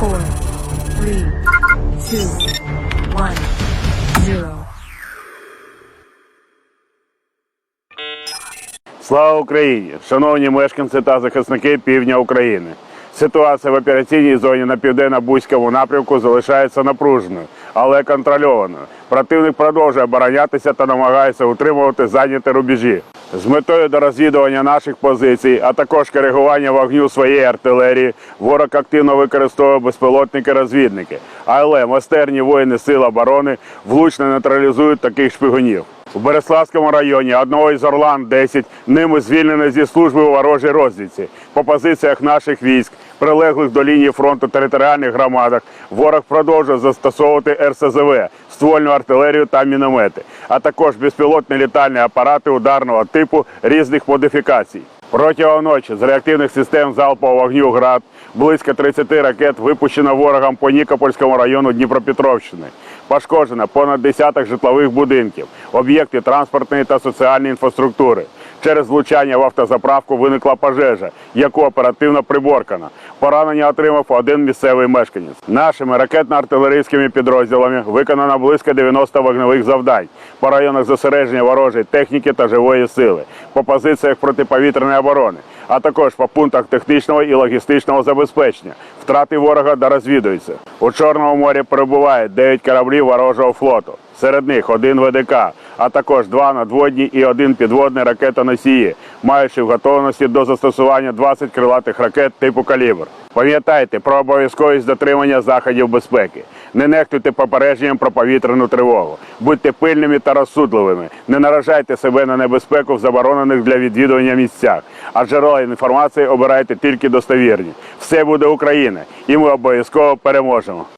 four, three, two, one. Слава Україні! Шановні мешканці та захисники півдня України. Ситуація в операційній зоні на південно-бузькому напрямку залишається напруженою, але контрольованою. Противник продовжує оборонятися та намагається утримувати зайняті рубежі. З метою дорозвідування наших позицій, а також коригування вогню своєї артилерії, ворог активно використовує безпілотники-розвідники. Але майстерні воїни Сил оборони влучно нейтралізують таких шпигунів. У Береславському районі одного із Орлан 10 ними звільнено зі служби у ворожій розвідці. По позиціях наших військ, прилеглих до лінії фронту територіальних громадах, ворог продовжує застосовувати РСЗВ, ствольну артилерію та міномети, а також безпілотні літальні апарати ударного типу різних модифікацій. Протягом ночі з реактивних систем залпового вогню ГРАД близько 30 ракет випущено ворогом по Нікопольському району Дніпропетровщини. Пошкоджено понад десяток житлових будинків, об'єкти транспортної та соціальної інфраструктури. Через влучання в автозаправку виникла пожежа, яку оперативно приборкано. Поранення отримав один місцевий мешканець. Нашими ракетно-артилерійськими підрозділами виконано близько 90 вогневих завдань по районах зосередження ворожої техніки та живої сили, по позиціях протиповітряної оборони, а також по пунктах технічного і логістичного забезпечення. Втрати ворога дорозвідуються. У Чорному морі перебуває 9 кораблів ворожого флоту. Серед них один ВДК, а також два надводні і один підводний ракетоносії, маючи в готовності до застосування 20 крилатих ракет типу калібр. Пам'ятайте про обов'язковість дотримання заходів безпеки. Не нехтуйте попередженням про повітряну тривогу. Будьте пильними та розсудливими. Не наражайте себе на небезпеку в заборонених для відвідування місцях. А джерела інформації обирайте тільки достовірні. Все буде Україна, і ми обов'язково переможемо.